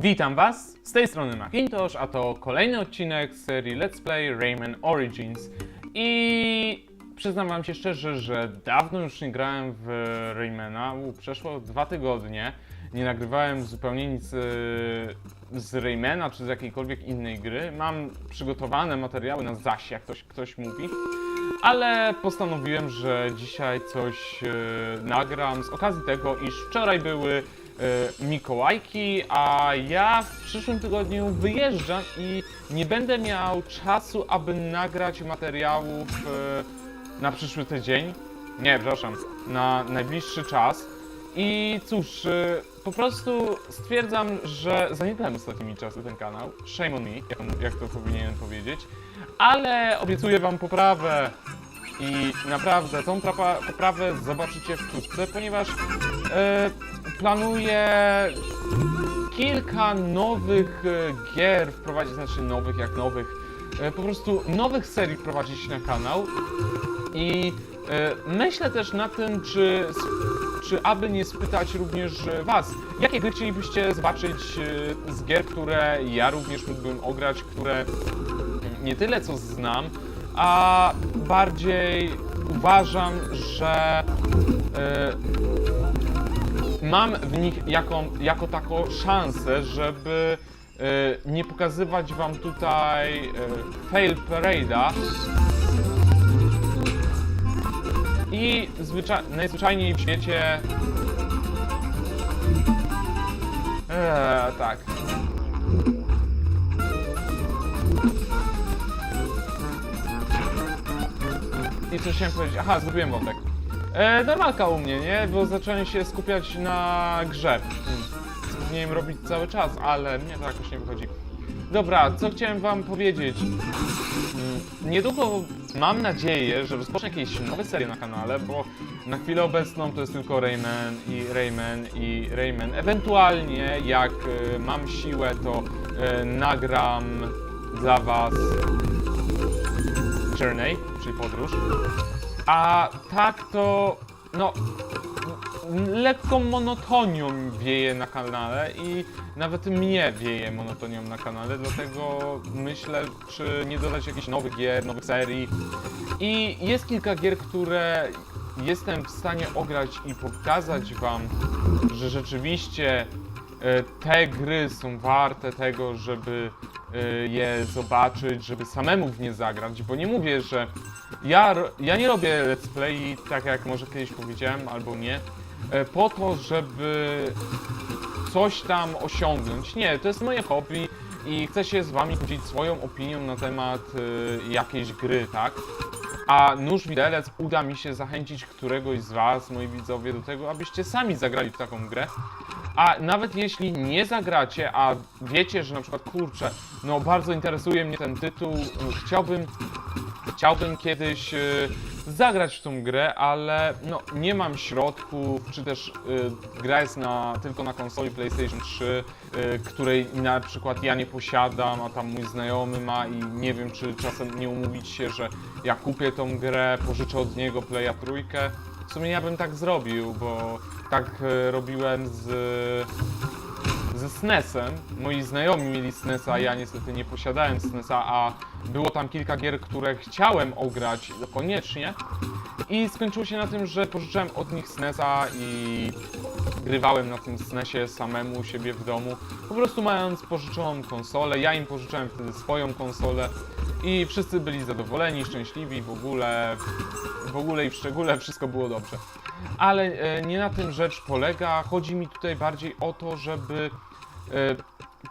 Witam Was, z tej strony Macintosh, a to kolejny odcinek serii Let's Play Rayman Origins. I przyznam Wam się szczerze, że dawno już nie grałem w Raymana, U, przeszło dwa tygodnie. Nie nagrywałem zupełnie nic e, z Raymana czy z jakiejkolwiek innej gry. Mam przygotowane materiały na zaś, jak ktoś, ktoś mówi. Ale postanowiłem, że dzisiaj coś e, nagram z okazji tego, iż wczoraj były Mikołajki, a ja w przyszłym tygodniu wyjeżdżam i nie będę miał czasu, aby nagrać materiałów e, na przyszły tydzień. Nie, przepraszam, na najbliższy czas. I cóż, e, po prostu stwierdzam, że zaniedbałem ostatnimi czasy ten kanał. Shame on me, jak, to powinienem powiedzieć. Ale obiecuję wam poprawę. I naprawdę tą poprawę zobaczycie wkrótce, ponieważ e, planuję kilka nowych e, gier wprowadzić, znaczy nowych jak nowych, e, po prostu nowych serii wprowadzić na kanał. I e, myślę też na tym, czy, czy aby nie spytać również Was, jakie gry chcielibyście zobaczyć z gier, które ja również mógłbym ograć, które nie tyle co znam, a bardziej uważam, że mam w nich jaką, jako taką szansę, żeby e, nie pokazywać wam tutaj e, fail parade'a i zwycza- najzwyczajniej w świecie Eee, tak. I co chciałem powiedzieć? Aha, zgubiłem wątek. E, normalka u mnie, nie? Bo zacząłem się skupiać na grze. Hmm. Co powinienem robić cały czas, ale mnie to jakoś nie wychodzi. Dobra, co chciałem wam powiedzieć? Mm, Niedługo mam nadzieję, że rozpocznę jakieś nowe serie na kanale, bo na chwilę obecną to jest tylko Rayman i Rayman i Rayman. Ewentualnie jak e, mam siłę, to e, nagram dla was Journey, czyli podróż. A tak to, no, lekką monotonią wieje na kanale i nawet mnie wieje monotonią na kanale, dlatego myślę, czy nie dodać jakichś nowych gier, nowych serii. I jest kilka gier, które jestem w stanie ograć i pokazać wam, że rzeczywiście e, te gry są warte tego, żeby e, je zobaczyć, żeby samemu w nie zagrać, bo nie mówię, że ja, ja nie robię let's play tak jak może kiedyś powiedziałem, albo nie, e, po to, żeby coś tam osiągnąć. Nie, to jest moje hobby i chcę się z wami podzielić swoją opinią na temat e, jakiejś gry, tak? A nóż widelec uda mi się zachęcić któregoś z was, moi widzowie, do tego, abyście sami zagrali w taką grę. A nawet jeśli nie zagracie, a wiecie, że na przykład kurczę, no bardzo interesuje mnie ten tytuł, y, chciałbym chciałbym kiedyś y, zagrać w tą grę, ale no, nie mam środków, czy też y, gra jest na, tylko na konsoli PlayStation 3, y, której na przykład ja nie posiadam, a tam mój znajomy ma i nie wiem, czy czasem nie umówić się, że ja kupię tą grę, pożyczę od niego Playa trójkę. W sumie ja bym tak zrobił, bo tak robiłem z ze SNESem. Moi znajomi mieli SNESa, ja niestety nie posiadałem SNESa, a było tam kilka gier, które chciałem ograć koniecznie. I skończyło się na tym, że pożyczyłem od nich SNESa i grywałem na tym SNESie samemu siebie w domu. Po prostu mając pożyczoną konsolę, ja im pożyczyłem wtedy swoją konsolę i wszyscy byli zadowoleni, szczęśliwi, w ogóle, w ogóle i w szczególe wszystko było dobrze. Ale e, nie na tym rzecz polega. Chodzi mi tutaj bardziej o to, żeby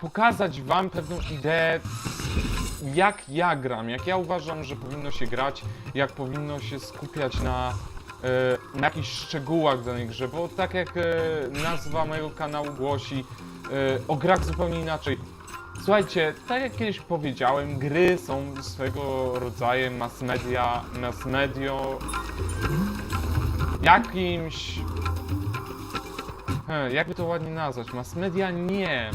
pokazać Wam pewną ideę, jak ja gram, jak ja uważam, że powinno się grać, jak powinno się skupiać na, e, na jakichś szczegółach danej grze, bo tak jak e, nazwa mojego kanału głosi, e, o grach zupełnie inaczej. Słuchajcie, tak jak kiedyś powiedziałem, gry są swego rodzaju mass media, mass medio, jakimś... Hmm, jakby to ładnie nazwać? Mass media nie.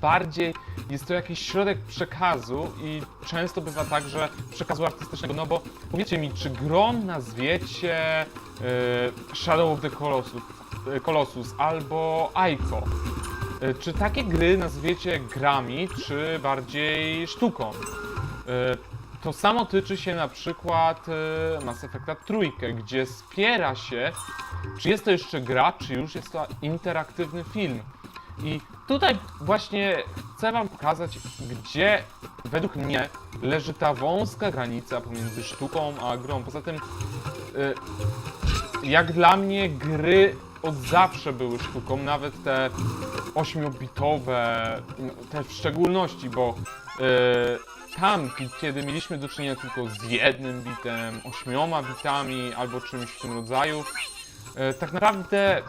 Bardziej jest to jakiś środek przekazu i często bywa tak, że przekazu artystycznego, no bo powiedzcie mi, czy grom nazwiecie y, Shadow of the Colossus, y, Colossus albo Aiko? E, Czy takie gry nazwiecie grami, czy bardziej sztuką? E, To samo tyczy się na przykład e, Mass Effecta trójkę, gdzie spiera się, czy jest to jeszcze gra, czy już jest to interaktywny film. I tutaj właśnie chcę wam pokazać, gdzie według mnie leży ta wąska granica pomiędzy sztuką a grą. Poza tym, y, jak dla mnie gry od zawsze były sztuką, nawet te 8-bitowe, no, te w szczególności, bo y, tam, ki- kiedy mieliśmy do czynienia tylko z jednym bitem, ośmioma bitami albo czymś w tym rodzaju, y, tak naprawdę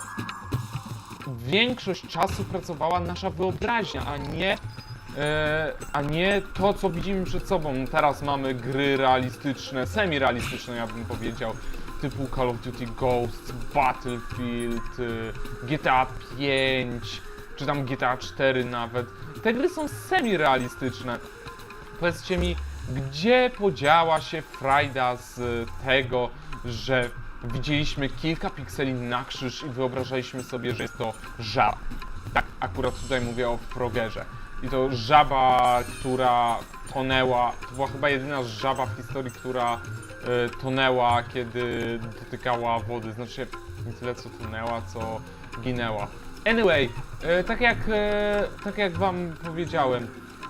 większość czasu pracowała nasza wyobraźnia, a nie, e, a nie to, co widzimy przed sobą. Teraz mamy gry realistyczne, semi-realistyczne, ja bym powiedział, typu Call of Duty Ghosts, Battlefield, e, GTA 5, czy tam GTA 4 nawet. Te gry są semi-realistyczne. Powiedzcie mi, gdzie podziała się frajda z tego, że widzieliśmy kilka pikseli na krzyż i wyobrażaliśmy sobie, że jest to żaba. Tak, akurat tutaj mówię o Frogerze. I to żaba, która tonęła, to była chyba jedyna żaba w historii, która e, tonęła, kiedy dotykała wody. Znaczy, nie tyle co tonęła, co ginęła. Anyway, e, tak jak, e, tak jak wam powiedziałem,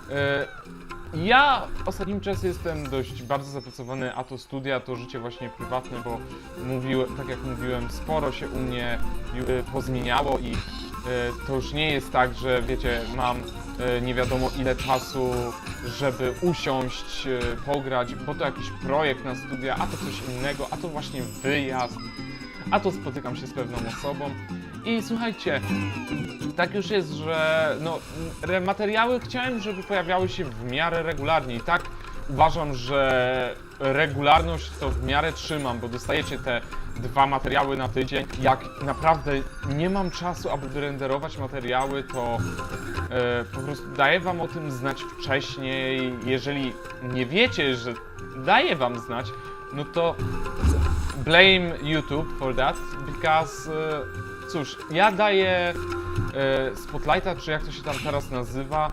e, ja ostatnim czasem jestem dość bardzo zapracowany, a to studia, to życie właśnie prywatne, bo tak jak mówiłem, sporo się u mnie y, pozmieniało i y, to już nie jest tak, że wiecie, mam y, nie wiadomo ile czasu, żeby usiąść, pograć, bo to jakiś projekt na studia, a to coś innego, a to właśnie wyjazd, a to spotykam się z pewną osobą. I słuchajcie, tak już jest, że no, materiały chciałem, żeby pojawiały się w miarę regularnie i tak uważam, że regularność to w miarę trzymam, bo dostajecie te dwa materiały na tydzień. Jak naprawdę nie mam czasu, aby wyrenderować materiały, to e, po prostu daję wam o tym znać wcześniej. Jeżeli nie wiecie, że daję wam znać, no to blame YouTube for that, because e, cóż, ja daję e, Spotlighta, czy jak to się tam teraz nazywa.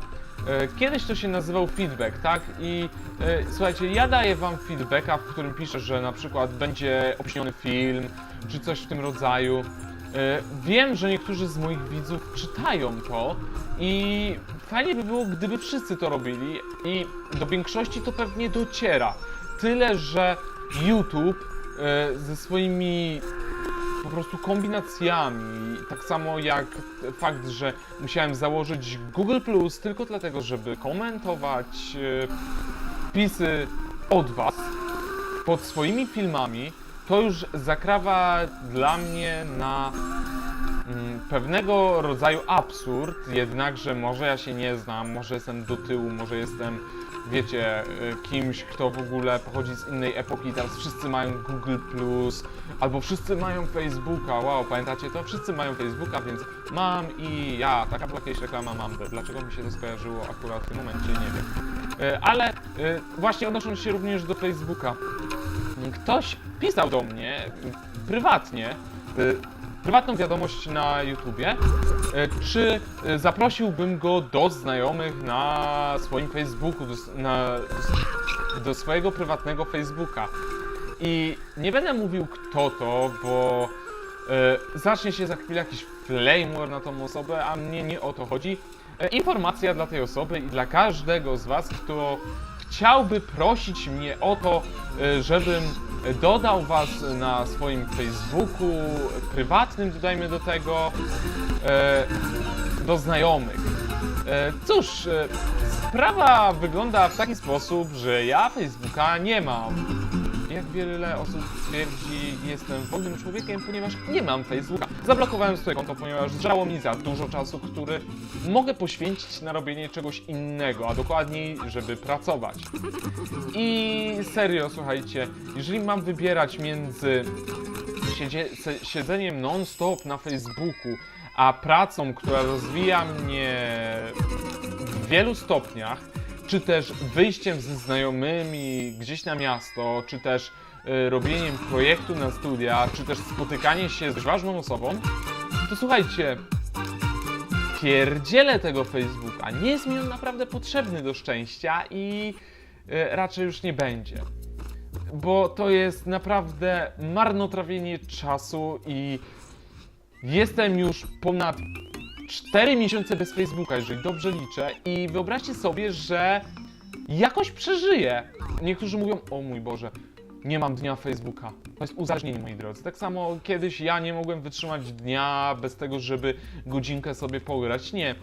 E, Kiedyś to się nazywał feedback, tak? I e, słuchajcie, ja daję wam feedbacka, w którym piszę, że na przykład będzie opóźniony film, czy coś w tym rodzaju. Wiem, że niektórzy z moich widzów czytają to i fajnie by było, gdyby wszyscy to robili i do większości to pewnie dociera. Tyle, że YouTube ze swoimi po prostu kombinacjami, tak samo jak fakt, że musiałem założyć Google Plus tylko dlatego, żeby komentować e, wpisy od Was pod swoimi filmami, to już zakrawa dla mnie na mm, pewnego rodzaju absurd, jednakże może ja się nie znam, może jestem do tyłu, może jestem, wiecie, y, kimś, kto w ogóle pochodzi z innej epoki, teraz wszyscy mają Google+, albo wszyscy mają Facebooka, wow, pamiętacie to? Wszyscy mają Facebooka, więc mam i ja, taka była kiedyś reklama mam, dlaczego mi się to skojarzyło akurat w tym momencie, nie wiem. Y, Ale y, właśnie odnosząc się również do Facebooka, ktoś pisał do mnie prywatnie, prywatną wiadomość na YouTubie, y, czy y, zaprosiłbym go do znajomych na swoim Facebooku, do, na, do, swojego prywatnego Facebooka. I nie będę mówił kto to, bo y, zacznie się za chwilę jakiś flame war na tą osobę, a mnie nie o to chodzi. E, Informacja dla tej osoby i dla każdego z Was, kto chciałby prosić mnie o to, e, żebym dodał Was na swoim Facebooku prywatnym, dodajmy do tego, e, do znajomych. E, Cóż, e, sprawa wygląda w taki sposób, że ja Facebooka nie mam. Jak wiele osób twierdzi, jestem wolnym człowiekiem, ponieważ nie mam Facebooka. Zablokowałem swoje konto, ponieważ zżało mi za dużo czasu, który mogę poświęcić na robienie czegoś innego, a dokładniej, żeby pracować. I serio, słuchajcie, jeżeli mam wybierać między siedzie, siedzeniem non-stop na Facebooku, a pracą, która rozwija mnie w wielu stopniach, czy też wyjściem ze znajomymi gdzieś na miasto, czy też y, robieniem projektu na studia, czy też spotykanie się z ważną osobą, to słuchajcie, pierdzielę tego Facebooka. Nie jest mi on naprawdę potrzebny do szczęścia i e, raczej już nie będzie. Bo to jest naprawdę marnotrawienie czasu i jestem już ponad 4 miesiące bez Facebooka, jeżeli dobrze liczę. I wyobraźcie sobie, że jakoś przeżyję. Niektórzy mówią, o mój Boże, nie mam dnia Facebooka. To jest uzależnienie, moi drodzy. Tak samo kiedyś ja nie mogłem wytrzymać dnia bez tego, żeby godzinkę sobie pograć. Nie.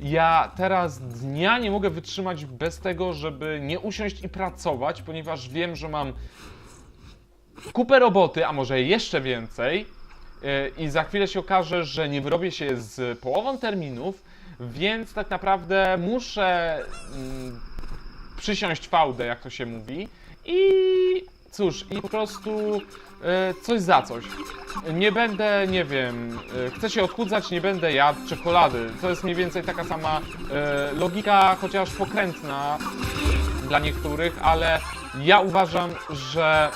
Ja teraz dnia nie mogę wytrzymać bez tego, żeby nie usiąść i pracować, ponieważ wiem, że mam kupę roboty, a może jeszcze więcej. Yy, I za chwilę się okaże, że nie wyrobię się z połową terminów, więc tak naprawdę muszę mm, przysiąść fałdę, jak to się mówi. I cóż, i po prostu e, coś za coś. Nie będę, nie wiem, e, chcę się odchudzać, nie będę jadł czekolady. To jest mniej więcej taka sama e, logika, chociaż pokrętna dla niektórych, ale ja uważam, że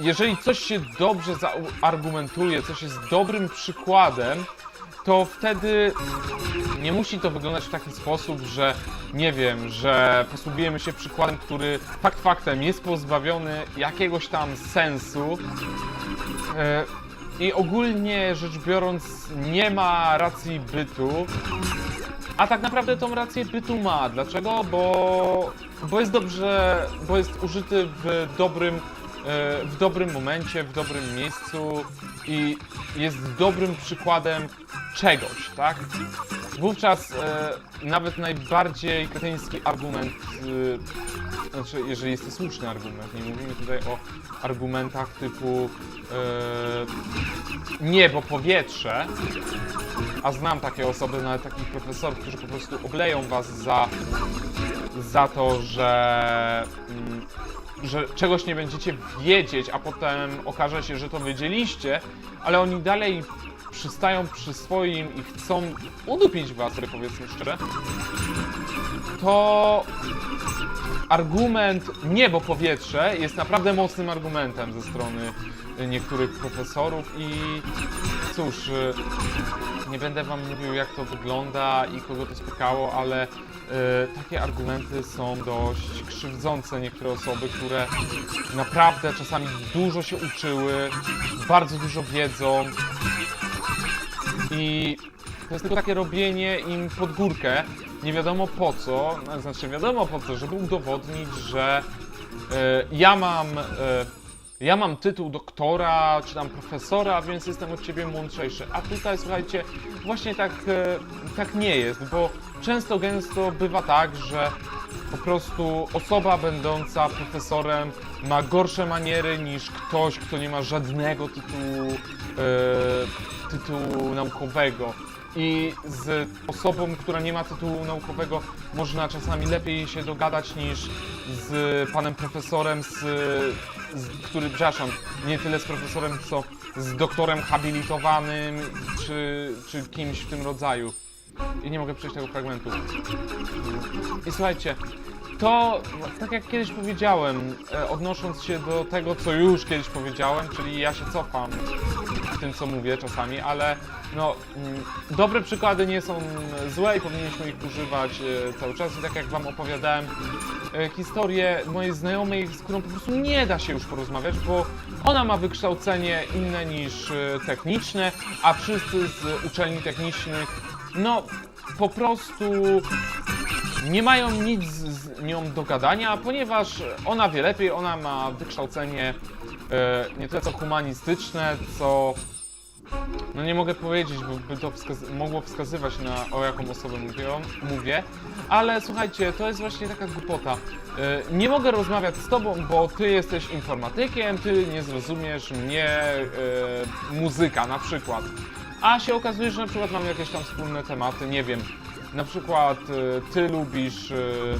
jeżeli coś się dobrze zaargumentuje, coś jest dobrym przykładem, to wtedy nie musi to wyglądać w taki sposób, że nie wiem, że posługujemy się przykładem, który fakt faktem jest pozbawiony jakiegoś tam sensu. E, I ogólnie rzecz biorąc, nie ma racji bytu. A tak naprawdę tą rację bytu ma. Dlaczego? Bo, bo jest dobrze, bo jest użyty w dobrym, w dobrym momencie, w dobrym miejscu i jest dobrym przykładem czegoś, tak? Wówczas e, nawet najbardziej kretyński argument, e, znaczy jeżeli jest to słuszny argument, nie mówimy tutaj o argumentach typu e, niebo, powietrze, a znam takie osoby, nawet takich profesorów, którzy po prostu obleją was za, za to, że, mm, że czegoś nie będziecie wiedzieć, a potem okaże się, że to wiedzieliście, ale oni dalej przystają przy swoim i chcą udupić was, powiedzmy szczerze, to argument niebo, powietrze jest naprawdę mocnym argumentem ze strony niektórych profesorów i cóż, y, nie będę wam mówił jak to wygląda i kogo to spotkało, ale takie argumenty są dość krzywdzące niektóre osoby, które naprawdę czasami dużo się uczyły, bardzo dużo wiedzą i to jest tylko takie robienie im pod górkę, nie wiadomo po co, no, znaczy wiadomo po co, żeby udowodnić, że e, ja mam e, ja mam tytuł doktora czy tam profesora, więc jestem od ciebie mądrzejszy. A tutaj słuchajcie, właśnie tak, e, tak nie jest, bo często gęsto bywa tak, że po prostu osoba będąca profesorem ma gorsze maniery niż ktoś, kto nie ma żadnego tytułu, e, tytułu naukowego. I z osobą, która nie ma tytułu naukowego, można czasami lepiej się dogadać niż z panem profesorem, z, z który, przepraszam, nie tyle z profesorem, co z doktorem habilitowanym, czy, czy kimś w tym rodzaju. I nie mogę przejść tego fragmentu. I słuchajcie, to, tak jak kiedyś powiedziałem, e, odnosząc się do tego, co już kiedyś powiedziałem, czyli ja się cofam w tym, co mówię czasami, ale no, mm, dobre przykłady nie są złe i powinniśmy ich używać e, cały czas. I tak jak wam opowiadałem e, historię mojej znajomej, z którą po prostu nie da się już porozmawiać, bo ona ma wykształcenie inne niż techniczne, a wszyscy z uczelni technicznych, no, po prostu nie mają nic z nią do gadania, ponieważ ona wie lepiej, ona ma wykształcenie e, nie tyle co humanistyczne, co no nie mogę powiedzieć, bo by to wskaz- mogło wskazywać na o jaką osobę mówię, mówię, ale słuchajcie, to jest właśnie taka głupota. E, nie mogę rozmawiać z tobą, bo ty jesteś informatykiem, ty nie zrozumiesz mnie, e, muzyka na przykład. A się okazuje, że na przykład mamy jakieś tam wspólne tematy, nie wiem, na przykład y, ty lubisz y,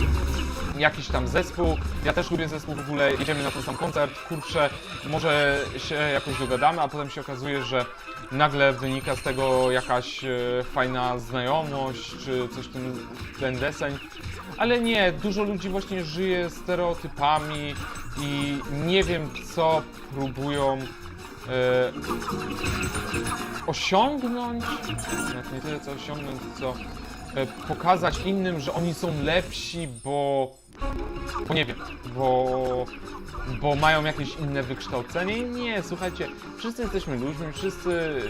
jakiś tam zespół, ja też lubię zespół w ogóle, idziemy na ten sam koncert, kurczę, może się jakoś dogadamy, a potem się okazuje, że nagle wynika z tego jakaś y, fajna znajomość, czy coś tym ten deseń. Ale nie, dużo ludzi właśnie żyje stereotypami i nie wiem co próbują e, osiągnąć, nawet nie tyle co osiągnąć, co pokazać innym, że oni są lepsi, bo, bo nie wiem, bo, bo mają jakieś inne wykształcenie. Nie, słuchajcie, wszyscy jesteśmy ludźmi, wszyscy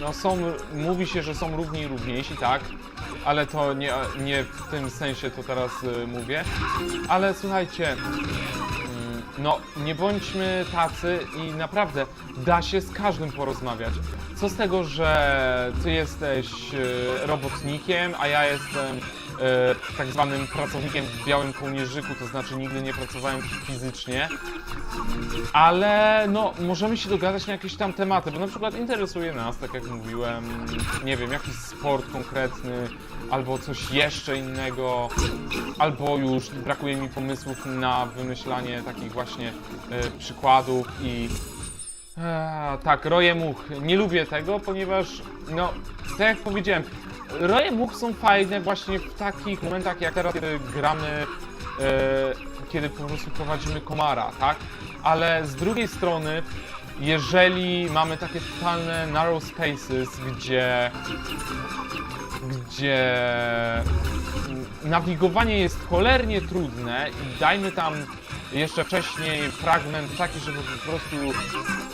no, są, mówi się, że są równi i równiejsi, tak, ale to nie, nie w tym sensie to teraz y, mówię. Ale słuchajcie, no nie bądźmy tacy i naprawdę da się z każdym porozmawiać. Co z tego, że ty jesteś y, robotnikiem, a ja jestem y, tak zwanym pracownikiem w białym kołnierzyku, to znaczy nigdy nie pracowałem fizycznie, ale no możemy się dogadać na jakieś tam tematy, bo na przykład interesuje nas, tak jak mówiłem, nie wiem, jakiś sport konkretny, albo coś jeszcze innego, albo już brakuje mi pomysłów na wymyślanie takich właśnie e, przykładów i e, tak, roje much. Nie lubię tego, ponieważ no, tak jak powiedziałem, roje much są fajne właśnie w takich momentach jak teraz, kiedy gramy e, kiedy po prostu prowadzimy komara, tak? Ale z drugiej strony, jeżeli mamy takie totalne narrow spaces, gdzie gdzie nawigowanie jest cholernie trudne i dajmy tam jeszcze wcześniej fragment taki, żeby po prostu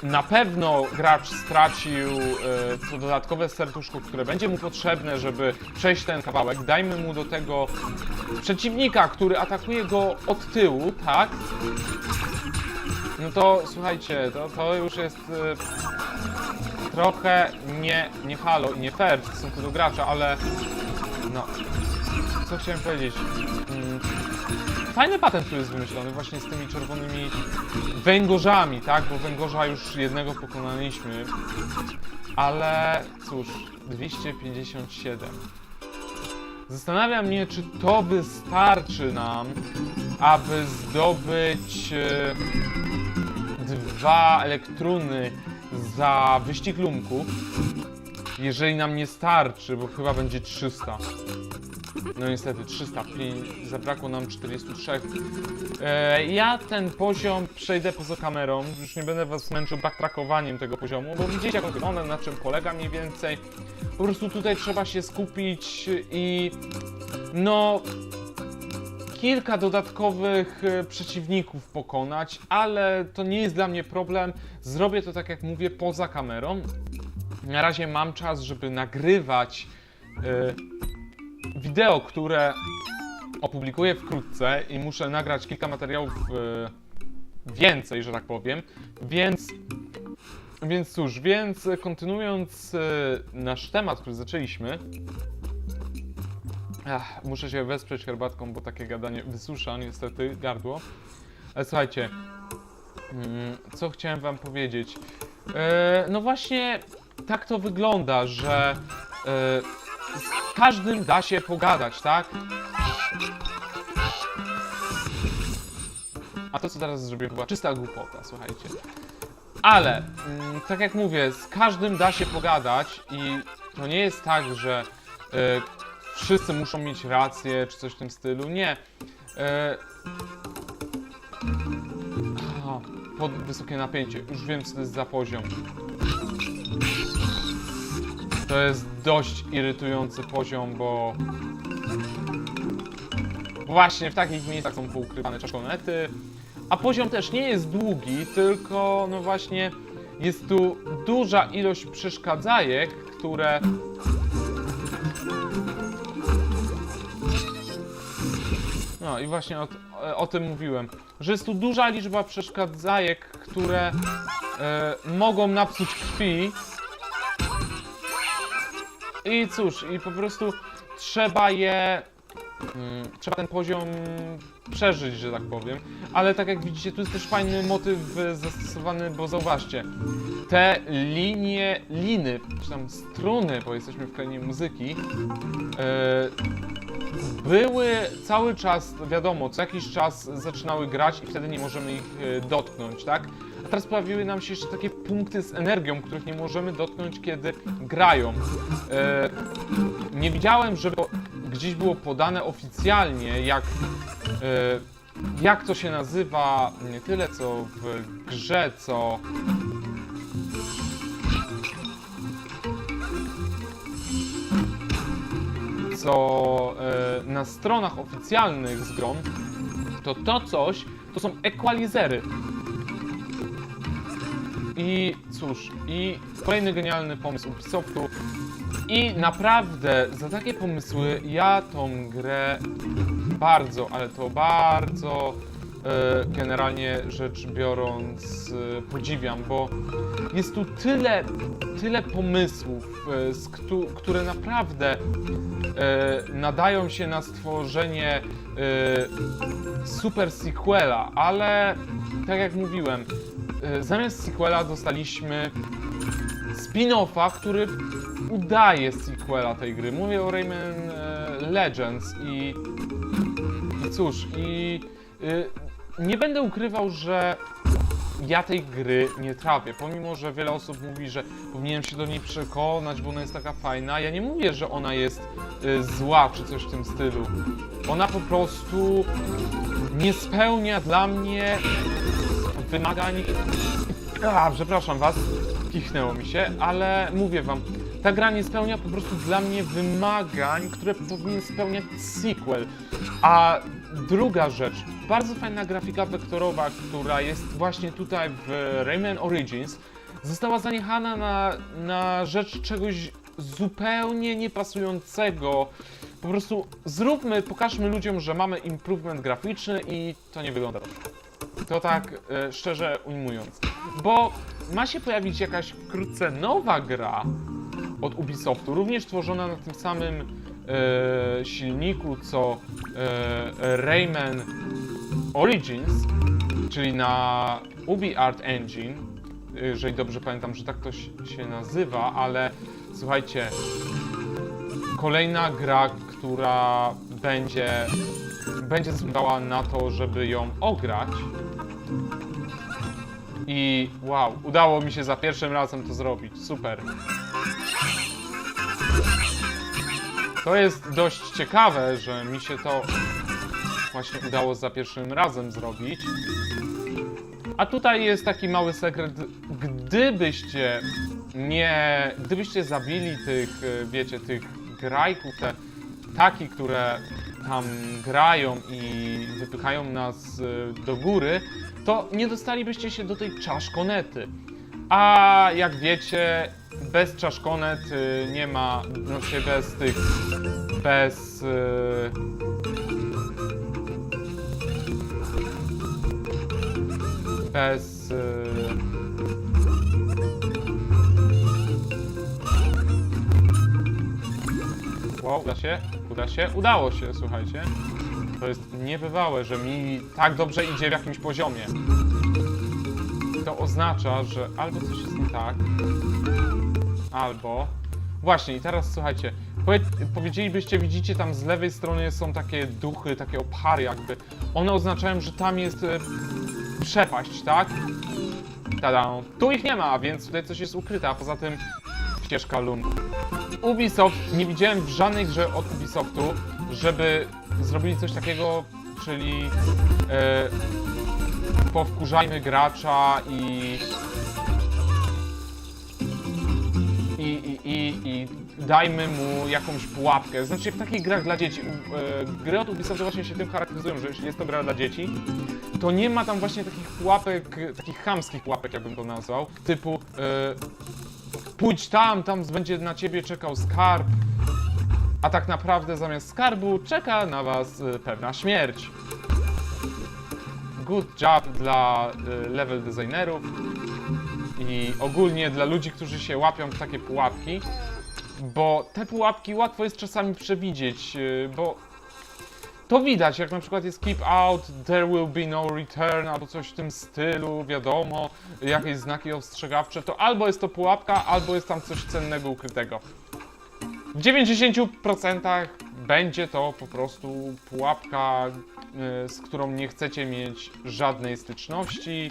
na pewno gracz stracił e, to dodatkowe serduszko, które będzie mu potrzebne, żeby przejść ten kawałek. Dajmy mu do tego przeciwnika, który atakuje go od tyłu, tak? No to słuchajcie, to, to już jest e, trochę nie, nie halo i nie fair w stosunku do gracza, ale no, co chciałem powiedzieć? Mm, Fajny patent tu jest wymyślony właśnie z tymi czerwonymi węgorzami, tak? Bo węgorza już jednego pokonaliśmy. Ale cóż, 257. Zastanawiam mnie, czy to wystarczy nam, aby zdobyć e, dwa elektruny za wyścig lumków. Jeżeli nam nie starczy, bo chyba będzie 300. No niestety 300, pi- zabrakło nam 43. E, ja ten poziom przejdę poza kamerą, już nie będę was męczył backtrackowaniem tego poziomu, bo widzicie jak on na czym polega mniej więcej. Po prostu tutaj trzeba się skupić i no kilka dodatkowych e, przeciwników pokonać, ale to nie jest dla mnie problem. Zrobię to tak jak mówię poza kamerą. Na razie mam czas, żeby nagrywać e, wideo, które opublikuję wkrótce i muszę nagrać kilka materiałów e, więcej, że tak powiem. Więc więc cóż, więc kontynuując e, nasz temat, który zaczęliśmy. Ach, muszę się wesprzeć herbatką, bo takie gadanie wysusza niestety gardło. Ale słuchajcie, mm, co chciałem wam powiedzieć? E, no właśnie, tak to wygląda, że każdym da się pogadać, tak? A to, co teraz zrobiłem, była czysta głupota, słuchajcie. Ale, mm, tak jak mówię, z każdym da się pogadać i to nie jest tak, że e, wszyscy muszą mieć rację, czy coś w tym stylu. Nie. Aha, pod wysokie napięcie. Już wiem, co to jest za poziom. To jest dość irytujący poziom, bo właśnie w takich miejscach są poukrywane czaszkonety. A poziom też nie jest długi, tylko no właśnie jest tu duża ilość przeszkadzajek, które No i właśnie o, o tym mówiłem, że jest tu duża liczba przeszkadzajek, które e, mogą napsuć krwi. I cóż, i po prostu trzeba je. Mm, trzeba ten poziom przeżyć, że tak powiem. Ale tak jak widzicie, tu jest też fajny motyw e, zastosowany, bo zauważcie, te linie, liny, czy tam struny, bo jesteśmy w krainie muzyki, e, były cały czas, wiadomo, co jakiś czas zaczynały grać i wtedy nie możemy ich e, dotknąć, tak? A teraz pojawiły nam się jeszcze takie punkty z energią, których nie możemy dotknąć, kiedy grają. E, nie widziałem, żeby gdzieś było podane oficjalnie, jak, e, jak to się nazywa, nie tyle co w grze, co co e, na stronach oficjalnych z grom, to to coś to są equalizery. I cóż, i kolejny genialny pomysł Ubisoftu. I naprawdę za takie pomysły ja tą grę bardzo, ale to bardzo e, generalnie rzecz biorąc e, podziwiam, bo jest tu tyle, tyle pomysłów, e, które naprawdę nadają się na stworzenie super sequela, ale tak jak mówiłem, zamiast sequela dostaliśmy spin-offa, który udaje sequela tej gry. Mówię o Rayman e, Legends i, i cóż, i y, nie będę ukrywał, że ja tej gry nie trafię, pomimo, że wiele osób mówi, że powinienem się do niej przekonać, bo ona jest taka fajna. Ja nie mówię, że ona jest zła czy coś w tym stylu. Ona po prostu nie spełnia dla mnie wymagań. A, przepraszam was, kichnęło mi się, ale mówię wam, ta gra nie spełnia po prostu dla mnie wymagań, które powinien spełniać sequel. A druga rzecz, bardzo fajna grafika wektorowa, która jest właśnie tutaj w Rayman Origins, została zaniechana na, na rzecz czegoś zupełnie niepasującego. Po prostu zróbmy, pokażmy ludziom, że mamy improvement graficzny i to nie wygląda dobrze. To tak e, szczerze ujmując. Bo ma się pojawić jakaś wkrótce nowa gra od Ubisoftu, również tworzona na tym samym e, silniku co e, Rayman Origins, czyli na UbiArt Engine, jeżeli dobrze pamiętam, że tak to się nazywa, ale słuchajcie, kolejna gra, która będzie będzie zasługiwała na to, żeby ją ograć. I wow, udało mi się za pierwszym razem to zrobić. Super. To jest dość ciekawe, że mi się to właśnie udało za pierwszym razem zrobić. A tutaj jest taki mały sekret. Gdybyście nie. Gdybyście zabili tych, e, wiecie, tych grajków, te taki, które tam grają i wypychają nas e, do góry, to nie dostalibyście się do tej czaszkonety. A jak wiecie, bez czaszkonet y, nie ma, znaczy bez tych, bez... y, bez... y, Wow, uda się? Uda się? Udało się, słuchajcie. To jest niebywałe, że mi tak dobrze idzie w jakimś poziomie. To oznacza, że albo coś jest nie tak, albo... Właśnie, i teraz słuchajcie, powie powiedzielibyście, widzicie tam z lewej strony są takie duchy, takie opary jakby. One oznaczają, że tam jest e, przepaść, tak? Tada. Tu ich nie ma, więc tutaj coś jest ukryte, a poza tym ścieżka lungu. Ubisoft, nie widziałem w żadnej grze od Ubisoftu, żeby zrobili coś takiego, czyli e, powkurzajmy gracza i i, i, i, dajmy mu jakąś pułapkę. Znaczy w takich grach dla dzieci, e, gry od Ubisoftu właśnie się tym charakteryzują, że jeśli jest to gra dla dzieci, to nie ma tam właśnie takich pułapek, takich chamskich pułapek, jakbym to nazwał, typu e, pójdź tam, tam będzie na ciebie czekał skarb, a tak naprawdę zamiast skarbu czeka na was e, pewna śmierć. Good job dla e, level designerów. I ogólnie dla ludzi, którzy się łapią w takie pułapki, bo te pułapki łatwo jest czasami przewidzieć, e, bo to widać, jak na przykład jest keep out, there will be no return, albo coś w tym stylu, wiadomo, jakieś znaki ostrzegawcze, to albo jest to pułapka, albo jest tam coś cennego ukrytego. W 90% będzie to po prostu pułapka, y, z którą nie chcecie mieć żadnej styczności.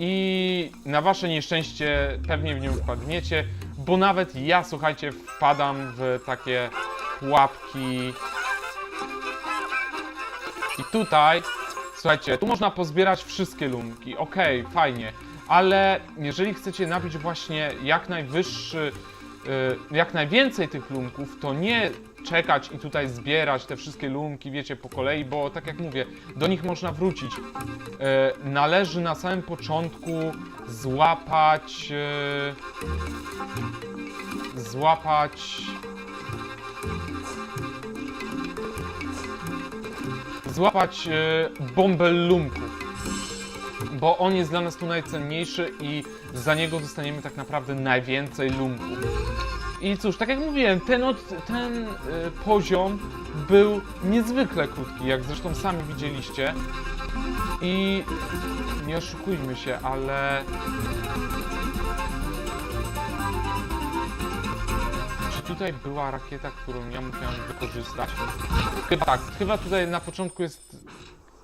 I na wasze nieszczęście pewnie w nią wpadniecie, bo nawet ja, słuchajcie, wpadam w takie pułapki i tutaj, słuchajcie, tu można pozbierać wszystkie lunki, okej, fajnie, ale jeżeli chcecie nabić właśnie jak najwyższy y, jak najwięcej tych lumków, to nie czekać i tutaj zbierać te wszystkie lumki, wiecie, po kolei, bo tak jak mówię, do nich można wrócić. Y, należy na samym początku złapać... y, złapać... Złapać y, bąbel lumków bo on jest dla nas tu najcenniejszy i za niego dostaniemy tak naprawdę najwięcej lumków. I cóż, tak jak mówiłem, ten, od, ten y, poziom był niezwykle krótki, jak zresztą sami widzieliście. I nie oszukujmy się, ale... tutaj była rakieta, którą ja musiałem wykorzystać? Chyba tak, chyba tutaj na początku jest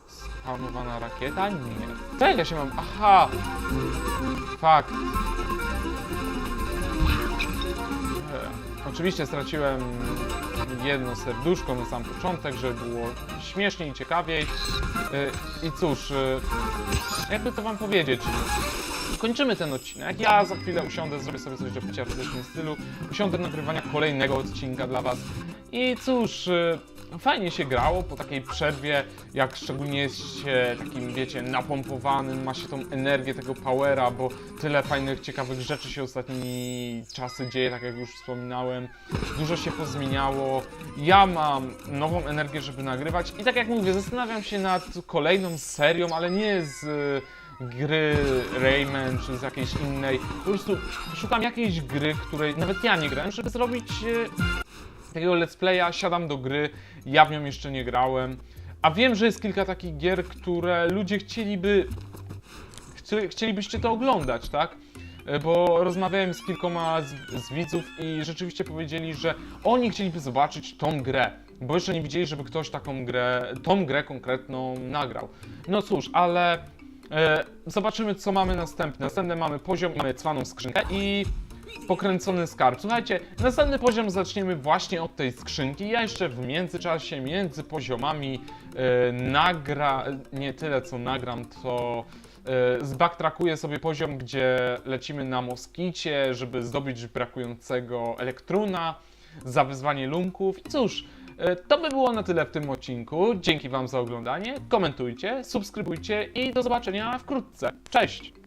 spawnowana rakieta? Nie. Jak ja się mam? Aha! Fakt. E, Oczywiście straciłem jedno serduszko na sam początek, żeby było śmieszniej i ciekawiej. E, I cóż, e, jakby to wam powiedzieć. Kończymy ten odcinek. Ja za chwilę usiądę, zrobię sobie coś do picia w tym stylu. Usiądę do nagrywania kolejnego odcinka dla was. I cóż, y, fajnie się grało po takiej przerwie, jak szczególnie jest się takim, wiecie, napompowanym, ma się tą energię tego powera, bo tyle fajnych, ciekawych rzeczy się ostatnimi czasy dzieje, tak jak już wspominałem. Dużo się pozmieniało. Ja mam nową energię, żeby nagrywać i tak jak mówię, zastanawiam się nad kolejną serią, ale nie z gry Rayman czy z jakiejś innej. Po prostu szukam jakiejś gry, której nawet ja nie grałem, żeby zrobić e, takiego let's playa, siadam do gry, ja w nią jeszcze nie grałem. A wiem, że jest kilka takich gier, które ludzie chcieliby. chci- Chcielibyście to oglądać, tak? E, Bo rozmawiałem z kilkoma z, z widzów i rzeczywiście powiedzieli, że oni chcieliby zobaczyć tą grę. Bo jeszcze nie widzieli, żeby ktoś taką grę, tą grę konkretną nagrał. No cóż, ale E, zobaczymy, co mamy następne. Następny mamy poziom, mamy cwaną skrzynkę i pokręcony skarb. Słuchajcie, następny poziom zaczniemy właśnie od tej skrzynki. Ja jeszcze w międzyczasie, między poziomami e, nagra... nie tyle co nagram, to e, zbacktrackuję sobie poziom, gdzie lecimy na moskicie, żeby zdobyć brakującego elektruna za wyzwanie lumków. I cóż, to by było na tyle w tym odcinku. Dzięki Wam za oglądanie. Komentujcie, subskrybujcie i do zobaczenia wkrótce. Cześć!